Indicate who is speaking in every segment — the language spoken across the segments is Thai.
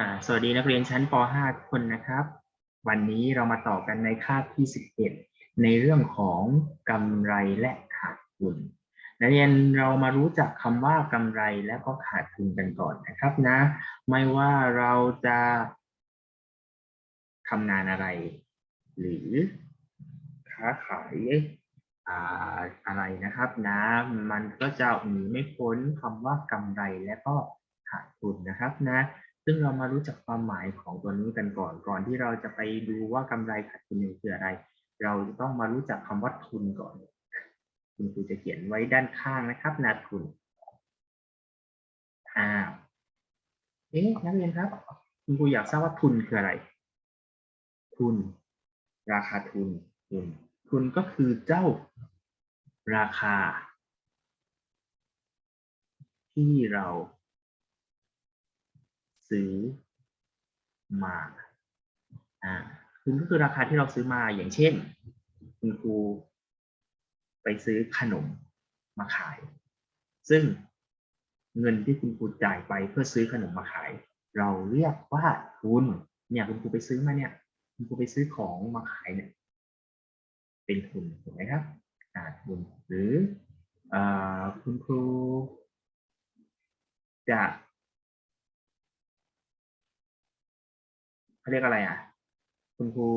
Speaker 1: อ่าสวัสดีนักเรียนชั้นป .5 ทุกคนนะครับ วันนี้เรามาต่อกันในคาบที่ 11 ในเรื่องของกำไรและขาดทุน นักเรียนเรามารู้จักคำว่ากำไรและก็ขาดทุนกันก่อนนะครับนะ ไม่ว่าเราจะทำงานอะไร หรือค้าขายอ่าอะไรนะครับนะ มันก็จะหนีไม่พ้นคำว่ากำไรและก็ขาดทุนนะครับนะ ซึ่งเรามารู้จักความหมายของตัวนี้กันก่อน ก่อนที่เราจะไปดูว่ากำไรขาดทุนคืออะไร เราจะต้องมารู้จักคำว่าทุนก่อน คุณครูจะเขียนไว้ด้านข้างนะครับนาทุนอ่าเอ๊ะนักเรียนครับ คุณครูอยากทราบว่าทุนคืออะไร ทุน ราคาทุน ทุน ทุนก็คือเจ้าราคา ที่เรา ซื้อมาอ่าทุนก็คือราคาที่เราซื้อมาอย่างเช่น คุณครูไปซื้อขนมมาขาย ซึ่งเงินที่คุณครูจ่ายไปเพื่อซื้อขนมมาขาย เราเรียกว่าทุนเนี่ยคุณครูไปซื้อมาเนี่ยคุณครูไปซื้อของมาขายเนี่ยเป็นทุนถูกไหมครับอ่าทุนหรืออ่อคุณครูจะ เขาเรียกอะไรอะ คุณครู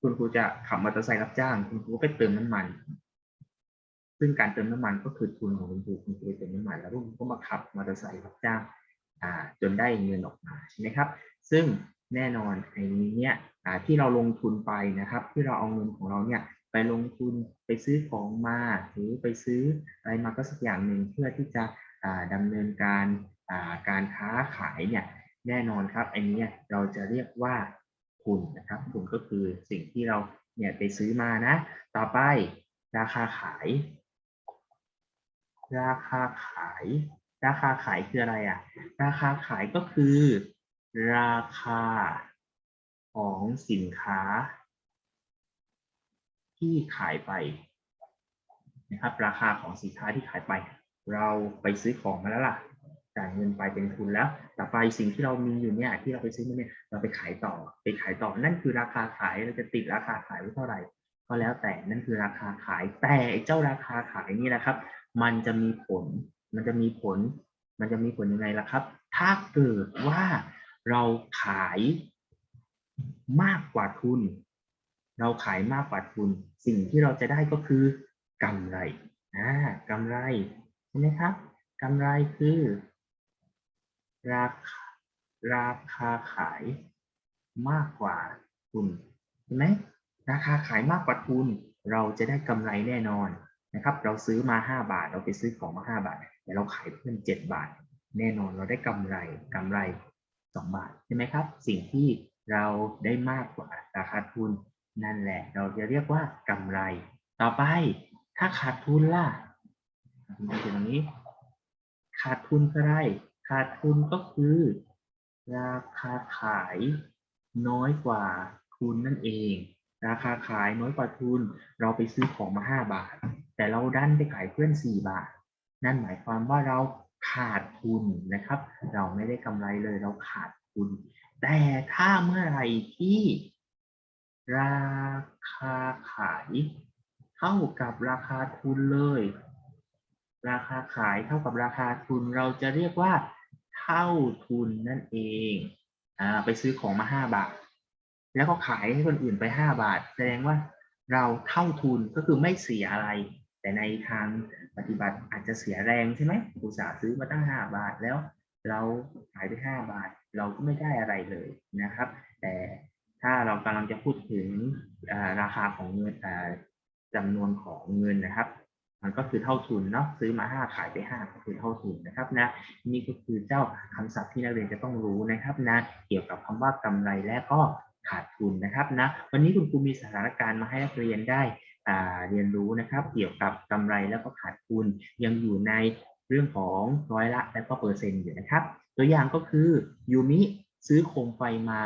Speaker 1: คุณครูจะขับมอเตอร์ไซค์รับจ้าง คุณครูไปเติมน้ำมัน ซึ่งการเติมน้ำมันก็คือทุนของคุณครูคุณครูไปเติมน้ำมันแล้วคุณครูก็มาขับมอเตอร์ไซค์รับจ้างอ่าจนได้เงินออกมาใช่ไหมครับ ซึ่งแน่นอนไอ้นี้เนี่ยอ่าที่เราลงทุนไปนะครับ ที่เราเอาเงินของเราเนี่ยไปลงทุนไปซื้อของมาหรือไปซื้ออะไรมาก็สักอย่างหนึ่งเพื่อที่จะอ่าดำเนินการอ่าการค้าขายเนี่ย แน่นอนครับอันนี้เราจะเรียกว่าทุนนะครับทุนก็คือสิ่งที่เราเนี่ยไปซื้อมานะ ต่อไปราคาขาย ราคาขาย ราคาขายคืออะไรอะราคาขายก็คือ ราคาของสินค้า ที่ขายไปนะครับ ราคาของสินค้าที่ขายไป เราไปซื้อของมาแล้วล่ะ จ่ายเงินไปเป็นทุนแล้ว ต่อไปสิ่งที่เรามีอยู่เนี่ยที่เราไปซื้อมาเนี่ยเราไปขายต่อไปขายต่อนั่นคือราคาขายเราจะติดราคาขายไว้เท่าไหร่ ก็แล้วแต่นั่นคือราคาขายแต่ไอ้เจ้าราคาขายนี่นะครับ มันจะมีผล มันจะมีผล มันจะมีผลยังไงล่ะครับ ถ้าเกิดว่าเราขายมากกว่าทุน เราขายมากกว่าทุน สิ่งที่เราจะได้ก็คือกำไรอ่ากำไรใช่ไหมครับกำไรคือ ราคาราคาขายมากกว่าทุนใช่ไหมราคาขายมากกว่าทุน เราจะได้กำไรแน่นอนนะครับ เราซื้อมา 5 บาท เราไปซื้อของมา 5 บาท แต่เราขายเพิ่ม7 บาท แน่นอนเราได้กำไรกำไร 2 บาทใช่ไหมครับ สิ่งที่เราได้มากกว่าราคาทุน นั่นแหละ เราจะเรียกว่ากำไร ต่อไปถ้าขาดทุนล่ะมาถึงนี้ ขาดทุนคืออะไร ขาดทุนก็คือ ราคาขายน้อยกว่าทุนนั่นเอง ราคาขายน้อยกว่าทุน เราไปซื้อของมา 5 บาท แต่เราดันไปขายเพื่อน 4 บาท นั่นหมายความว่าเราขาดทุนนะครับ เราไม่ได้กำไรเลยเราขาดทุน แต่ถ้าเมื่อไหร่ที่ ราคาขายเท่ากับราคาทุนเลย ราคาขายเท่ากับราคาทุน เราจะเรียกว่า เท่าทุนนั่นเองอ่าไปซื้อของมาห้าบาท แล้วก็ขายให้คนอื่นไปห้าบาท แสดงว่าเราเท่าทุนก็คือไม่เสียอะไร แต่ในทางปฏิบัติอาจจะเสียแรงใช่ไหมอุตสาห์ซื้อมาตั้งห้าบาทแล้ว เราขายไปห้าบาท เราก็ไม่ได้อะไรเลยนะครับ แต่ถ้าเรากำลังจะพูดถึงราคาของเงินอ่าจำนวนของเงินนะครับ มันก็คือเท่าทุนเนาะซื้อมาห้าขายไปห้าก็คือเท่าทุนนะครับนะนี่ก็คือเจ้าคำศัพท์ที่นักเรียนจะต้องรู้นะครับนะเกี่ยวกับคำว่ากำไรและก็ขาดทุนนะครับนะวันนี้คุณครูมีสถานการณ์มาให้นักเรียนได้เรียนรู้นะครับ เกี่ยวกับกำไรแล้วก็ขาดทุนยังอยู่ในเรื่องของร้อยละและก็เปอร์เซ็นต์อยู่นะครับ ตัวอย่างก็คือยูมิซื้อโคมไฟมา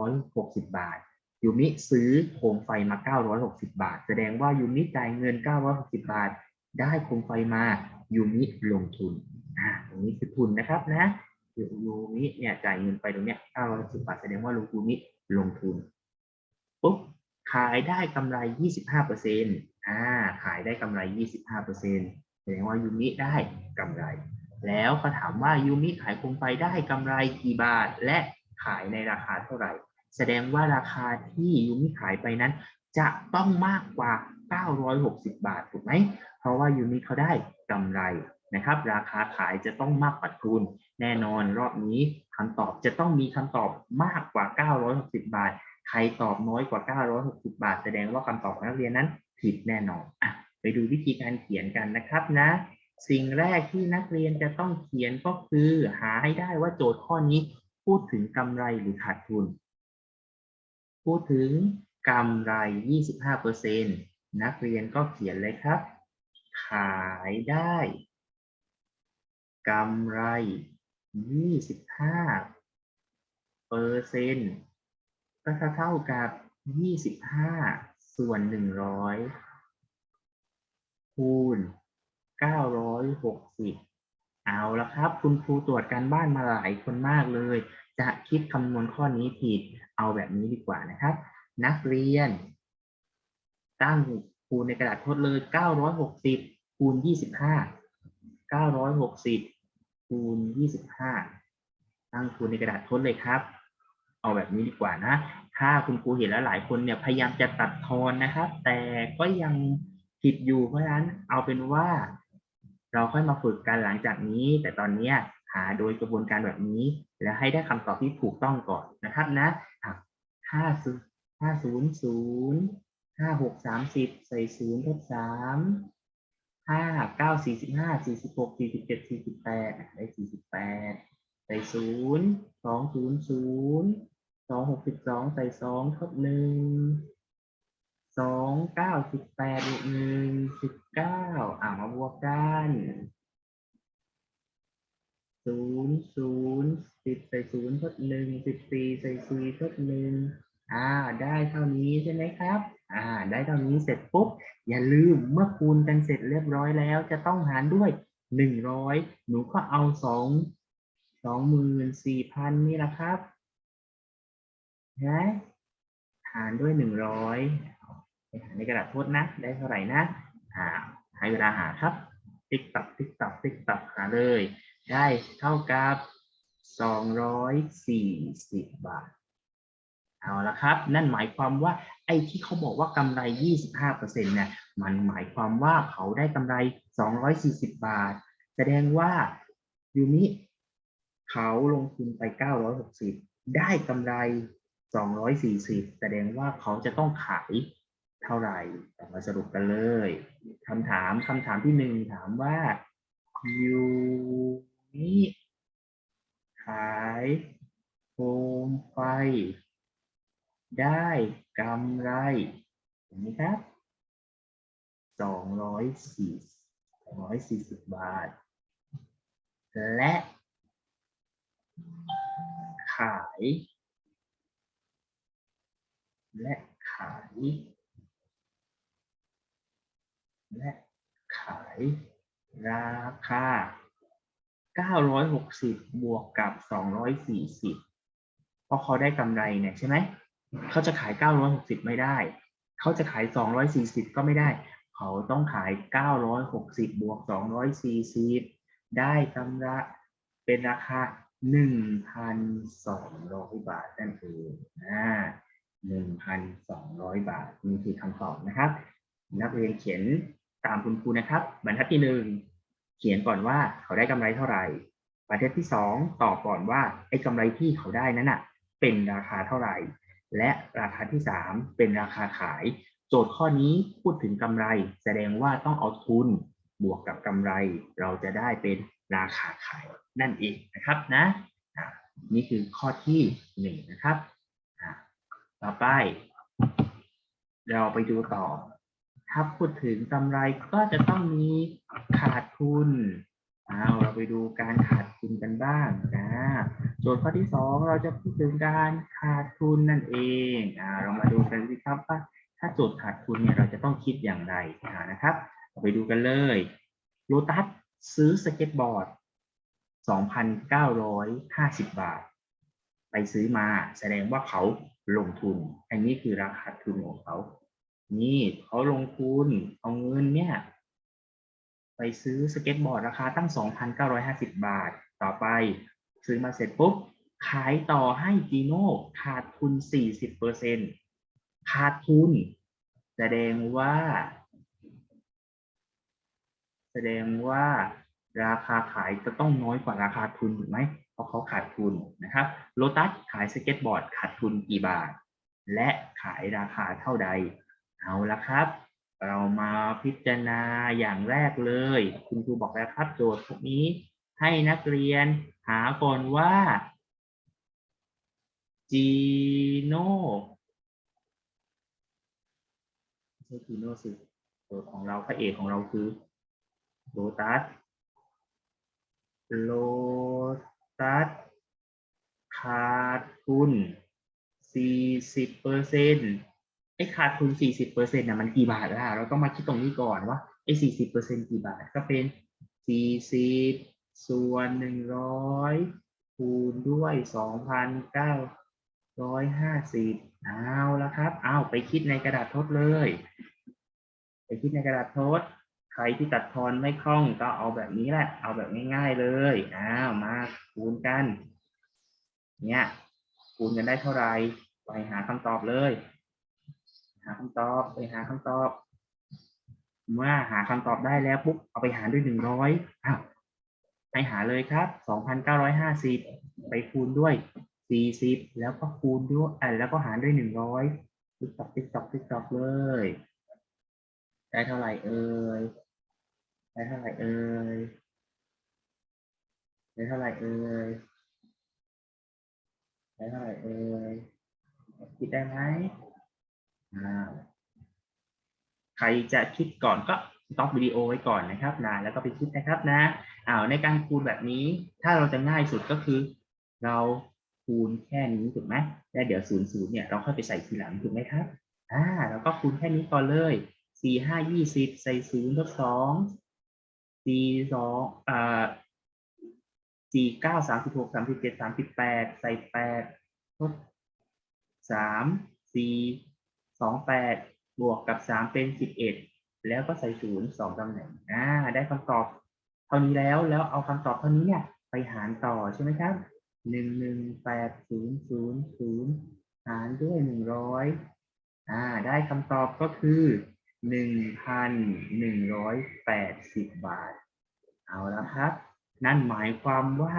Speaker 1: 960 บาท ยูมิซื้อโคมไฟมา 960 บาท แสดงว่ายูมิจ่ายเงิน 960 บาท ได้โคมไฟมายูมิลงทุนอ่าตรงนี้คือทุนนะครับนะยูมิเนี่ยจ่ายเงินไปตรงเนี้ย910บาท แสดงว่าลูยูมิลงทุนปุ๊บขายได้กำไร 25เปอร์เซ็นต์อ่าขายได้กำไร 25เปอร์เซ็นต์แสดงว่ายูมิได้กำไร แล้วก็ถามว่ายูมิขายโคมไฟได้กำไรกี่บาท และขายในราคาเท่าไหร่ แสดงว่าราคาที่ยูมิขายไปนั้น จะต้องมากกว่า 960 บาทถูกไหม เพราะว่ายูมิเขาได้กำไรนะครับ ราคาขายจะต้องมากกว่าทุน แน่นอนรอบนี้คำตอบจะต้องมีคำตอบมากกว่า 960 บาท ใครตอบน้อยกว่า 960 บาท แสดงว่าคำตอบของนักเรียนนั้นผิดแน่นอนอะไปดูวิธีการเขียนกันนะครับนะ สิ่งแรกที่นักเรียนจะต้องเขียนก็คือหาให้ได้ว่าโจทย์ข้อนี้พูดถึงกำไรหรือขาดทุน พูดถึงกำไร 25%นักเรียนก็เขียนเลยครับ ขายได้กำไร 25เปอร์เซ็นต์ก็เท่ากับ 25 ส่วน 100 คูณ 960 เอาละครับ คุณครูตรวจการบ้านมาหลายคนมากเลย จะคิดคำนวณข้อนี้ผิด เอาแบบนี้ดีกว่านะครับ นักเรียน ตั้งคูณในกระดาษทดเลย 960คูณ25 960คูณ25 ตั้งคูณในกระดาษทดเลยครับ เอาแบบนี้ดีกว่านะ ถ้าคุณครูเห็นแล้วหลายคนเนี่ยพยายามจะตัดทอนนะครับ แต่ก็ยังผิดอยู่เพราะฉะนั้นเอาเป็นว่า เราค่อยมาฝึกกันหลังจากนี้ แต่ตอนนี้หาโดยกระบวนการแบบนี้ แล้วให้ได้คำตอบที่ถูกต้องก่อนนะครับนะ ห้าศูนย์ห้าศูนย์ศูนย์ห้าหกสามสิบใส่ศูนย์ทดสามห้าเก้าสี่สิบห้าสี่สิบหกสี่สิบเจ็ดสี่สิบแปดได้สี่สิบแปดใส่ศูนย์สองศูนย์ศูนย์สองหกสิบสองใส่สองทดหนึ่งสองเก้าสิบแปดบวกหนึ่งสิบเก้าอ่ามาบวกกัน ศูนย์ศูนย์สิบใส่ศูนย์ทดหนึ่งสิบสี่ใส่สี่ทดหนึ่งอ่า ได้เท่านี้ใช่ไหมครับ อ่า ได้เท่านี้เสร็จปุ๊บ อย่าลืมเมื่อคูณกันเสร็จเรียบร้อยแล้ว จะต้องหารด้วยหนึ่งร้อยหนูก็เอาสองสองหมื่นสี่พันนี่แหละครับนะหารด้วยหนึ่งร้อยไปหารในกระดาษโทษนะ ได้เท่าไหร่นะ อ่าให้เวลาหาครับ ติ๊กตักติ๊กตักติ๊กตักหาเลย ได้เท่ากับสองร้อยสี่สิบบาท เอาละครับ นั่นหมายความว่า ไอ้ที่เขาบอกว่ากำไรยี่สิบห้าเปอร์เซ็นต์เนี่ยมันหมายความว่าเขาได้กำไรสองร้อยสี่สิบบาท แสดงว่ายูมิเขาลงทุนไปเก้าร้อยหกสิบได้กำไรสองร้อยสี่สิบแสดงว่าเขาจะต้องขายเท่าไหร่มาสรุปกันเลยคำถามคำถามที่หนึ่งถามว่ายู นิขายโคมไฟ ได้กำไรเห็นไหมครับสองร้อยสี่สองร้อยสี่สิบบาท และ ขาย และขาย และขายราคา 960 บวกกับ 240 เพราะเขาได้กำไรเนี่ยใช่ไหม เขาจะขาย 960 ไม่ได้ เขาจะขาย 240 ก็ไม่ได้ เขาต้องขาย 960 บวก 240 ได้กำไรเป็นราคา 1,200 บาทนั่นเองอ่า1,200 บาทนี่คือคำตอบนะครับ นักเรียนเขียนตามคุณครูนะครับ บรรทัดที่หนึ่ง เขียนก่อนว่าเขาได้กำไรเท่าไหร่บรรทัดที่สองตอบก่อนว่าไอ้กำไรที่เขาได้นั้นน่ะเป็นราคาเท่าไหร่ และราคาที่สามเป็นราคาขาย โจทย์ข้อนี้พูดถึงกำไร แสดงว่าต้องเอาทุนบวกกับกำไร เราจะได้เป็นราคาขายนั่นเองนะครับนะนี่คือข้อที่หนึ่งนะครับ ต่อไป เราไปดูต่อ ถ้าพูดถึงกำไรก็จะต้องมีขาดทุนเอาเราไปดูการขาดทุนกันบ้างนะโจทย์ข้อที่สองเราจะพูดถึงการขาดทุนนั่นเองอ่าเรามาดูกันสิครับว่าถ้าโจทย์ขาดทุนเนี่ยเราจะต้องคิดอย่างไรนะครับเราไปดูกันเลยโลตัสซื้อสเก็ตบอร์ด 2,950 บาท ไปซื้อมาแสดงว่าเขาลงทุน อันนี้คือราคาทุนของเขา นี่เขาลงทุนเอาเงินเนี่ย ไปซื้อสเก็ตบอร์ดราคาตั้ง 2,950 บาท ต่อไป ซื้อมาเสร็จปุ๊บ ขายต่อให้จีโน่ขาดทุน 40%ขาดทุน แสดงว่า แสดงว่าราคาขายจะต้องน้อยกว่าราคาทุนถูกไหม เพราะเขาขาดทุนนะครับ โลตัสขายสเก็ตบอร์ดขาดทุนกี่บาท และขายราคาเท่าใด เอาละครับ เรามาพิจารณาอย่างแรกเลย คุณครูบอกแล้วครับ โจทย์พวกนี้ให้นักเรียนหาก่อนว่าจีโน่ไม่ใช่จีโน่สิโจทย์ของเราพระเอกของเราคือโลตัสโลตัสขาดทุน40เปอร์เซ็นต์ ไอ้ขาดทุน 40เปอร์เซ็นต์น่ะมันกี่บาทล่ะ เราต้องมาคิดตรงนี้ก่อนว่าไอ้40เปอร์เซ็นต์กี่บาท ก็เป็น 40 ส่วน 100 คูณด้วย 2,950 เอาละครับ เอาไปคิดในกระดาษทดเลย ไปคิดในกระดาษทด ใครที่ตัดทอนไม่คล่องก็เอาแบบนี้แหละ เอาแบบง่ายๆเลยอ้าวมาคูณกัน เนี่ย คูณกันได้เท่าไหร่ ไปหาคำตอบเลย หาคำตอบไปหาคำตอบ เมื่อหาคำตอบได้แล้วปุ๊บเอาไปหารด้วยหนึ่งร้อยอ้าวไปหาเลยครับสองพันเก้าร้อยห้าสิบไปคูณด้วยสี่สิบแล้วก็คูณด้วยอ่าแล้วก็หารด้วยหนึ่งร้อยติ๊กตอกติ๊กตอกติ๊กตอกเลย ได้เท่าไหร่เอ่ยได้เท่าไหร่เอ่ยได้เท่าไหร่เอ่ยได้เท่าไหร่เอ่ยคิดได้ไหม ใครจะคิดก่อนก็ต็อปวิดีโอไว้ก่อนนะครับนะแล้วก็ไปคิดนะครับนะอ้าวในการคูณแบบนี้ ถ้าเราจะง่ายสุดก็คือ เราคูณแค่นี้ถูกไหมแล้วเดี๋ยวศูนย์ศูนย์เนี่ยเราค่อยไปใส่ทีหลังถูกไหมครับอ่าเราก็คูณแค่นี้ก่อนเลยสี่ห้ายี่สิบใส่ศูนย์ลบสองสี่สองอ่าสี่เก้าสามสิบหกสามสิบเจ็ดสามสิบแปดใส่แปดลบสามสี่ สองแปดบวกกับสามเป็นสิบเอ็ดแล้วก็ใส่ศูนย์สองตำแหน่งอ่าได้คำตอบเท่านี้แล้วแล้วเอาคำตอบเท่านี้เนี่ยไปหารต่อใช่ไหมครับหนึ่งหนึ่งแปดศูนย์ศูนย์ศูนย์หารด้วยหนึ่งร้อยอ่าได้คำตอบก็คือหนึ่งพันหนึ่งร้อยแปดสิบบาท เอาละครับ นั่นหมายความว่า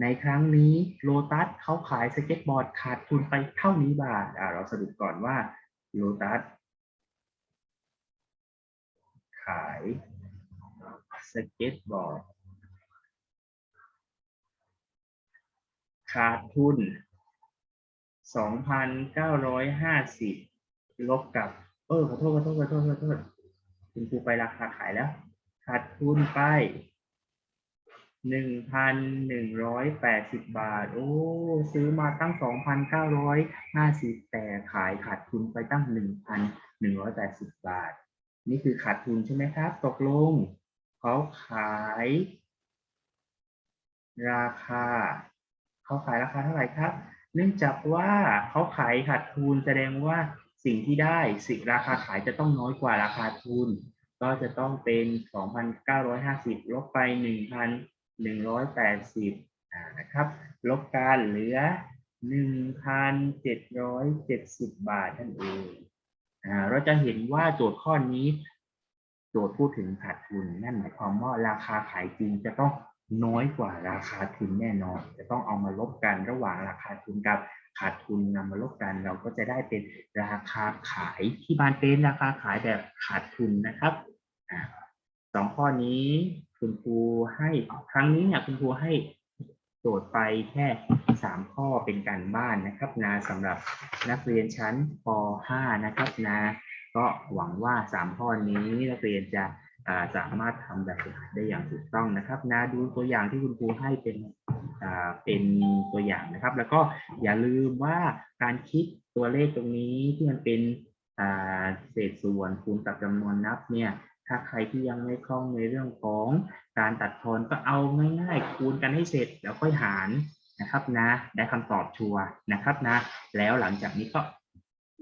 Speaker 1: ในครั้งนี้โลตัสเขาขายสเก็ตบอร์ดขาดทุนไปเท่านี้บาทอ่าเราสรุปก่อนว่า โลตัสขายสเก็ตบอร์ดขาดทุน 2,950 ลบกับ เออขอโทษขอโทษขอโทษขอโทษคุณครูไปราคาขายแล้ว ขาดทุนไป 1,180บบาท โอ้ ซื้อมาตั้ง2,950แต่ขายขาดทุนไปตั้ง1,180บบาท นี่คือขาดทุนใช่ไหมครับ ตกลงเขาขาย ราคา เขาขายราคาเท่าไหร่ครับ เนื่องจากว่าเขาขายขาดทุนแสดงว่าสิ่งที่ได้สิราคาขายจะต้องน้อยกว่าราคาทุน ก็จะต้องเป็น 2,950ลบไป 1,180อ่านะครับ ลบกันเหลือ1,770บบาทนั่นเองอ่าเราจะเห็นว่าโจทย์ข้อนี้ โจทย์พูดถึงขาดทุนนั่นหมายความว่าราคาขายจริงจะต้องน้อยกว่าราคาทุนแน่นอน จะต้องเอามาลบกันระหว่างราคาทุนกับขาดทุนนำมาลบกันเราก็จะได้เป็นราคาขายที่มันเป็นราคาขายแบบขาดทุนนะครับอสองข้อนี้ คุณครูให้ครั้งนี้เนี่ยคุณครูให้โจทย์ไปแค่สามข้อเป็นการบ้านนะครับนะสำหรับนักเรียนชั้นป .5 นะครับนะก็หวังว่าสามข้อนี้นักเรียนจะาสามารถทำแบบฝึกหัดได้อย่างถูกต้องนะครับนะดูตัวอย่างที่คุณครูให้เป็นอ่าเป็นตัวอย่างนะครับ แล้วก็อย่าลืมว่าการคิดตัวเลขตรงนี้ที่มันเป็นอ่าเศษส่วนคูณกับจำนวนนับเนี่ย ถ้าใครที่ยังไม่คล่องในเรื่องของการตัดทอนก็เอาง่ายๆคูณกันให้เสร็จแล้วค่อยหารนะครับนะ ได้คำตอบชัวร์นะครับนะ แล้วหลังจากนี้ก็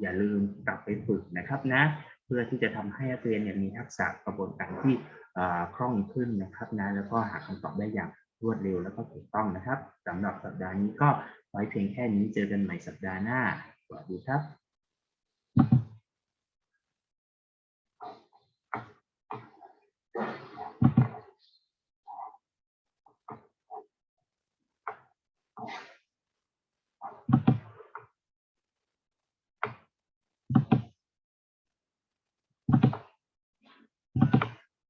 Speaker 1: อย่าลืมกลับไปฝึกนะครับนะ เพื่อที่จะทำให้นักเรียนเนี่ยมีทักษะกระบวนการที่เอ่อคล่องขึ้นนะครับนะ แล้วก็หาคำตอบได้อย่างรวดเร็วแล้วก็ถูกต้องนะครับสำหรับสัปดาห์นี้ก็ไว้เพียงแค่นี้เจอกันใหม่สัปดาห์หน้าสวัสดีครับ